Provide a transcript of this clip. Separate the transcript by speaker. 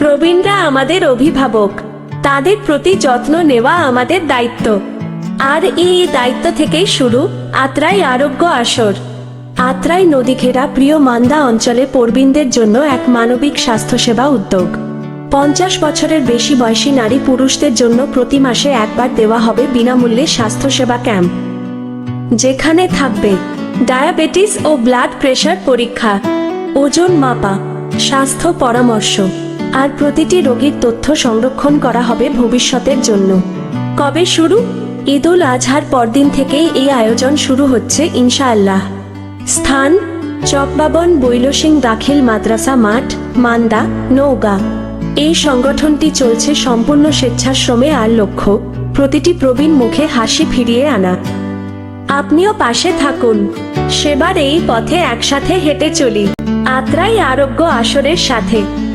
Speaker 1: প্রবীণরা আমাদের অভিভাবক। তাদের প্রতি যত্ন নেওয়া আমাদের দায়িত্ব। আর এই দায়িত্ব থেকেই শুরু আত্রাই আরোগ্য আসর। আত্রাই নদী ঘেরা প্রিয় মান্দা অঞ্চলে প্রবীণদের জন্য এক মানবিক স্বাস্থ্যসেবা উদ্যোগ। পঞ্চাশ বছরের বেশি বয়সী নারী পুরুষদের জন্য প্রতি মাসে একবার দেওয়া হবে বিনামূল্যে স্বাস্থ্যসেবা ক্যাম্প। যেখানে থাকবে ডায়াবেটিস ও ব্লাড প্রেশার পরীক্ষা, ওজন মাপা, স্বাস্থ্য পরামর্শ আর প্রতিটি রোগীর তথ্য সংরক্ষণ করা হবে ভবিষ্যতের জন্য। কবে শুরু? ঈদুল আজহার পরদিন থেকেই এই আয়োজন শুরু হচ্ছে, ইনশাআল্লাহ। স্থান? চকবাবন, বৈলসিং দাখিল মাদ্রাসা মাঠ, মান্দা নৌগা এই সংগঠনটি চলছে সম্পূর্ণ স্বেচ্ছাশ্রমে আর লক্ষ্য, প্রতিটি প্রবীণ মুখে হাসি ফিরিয়ে আনা। আপনিও পাশে থাকুন। সেবার এই পথে একসাথে হেঁটে চলি। আত্রাই আরোগ্য আসরের সাথে।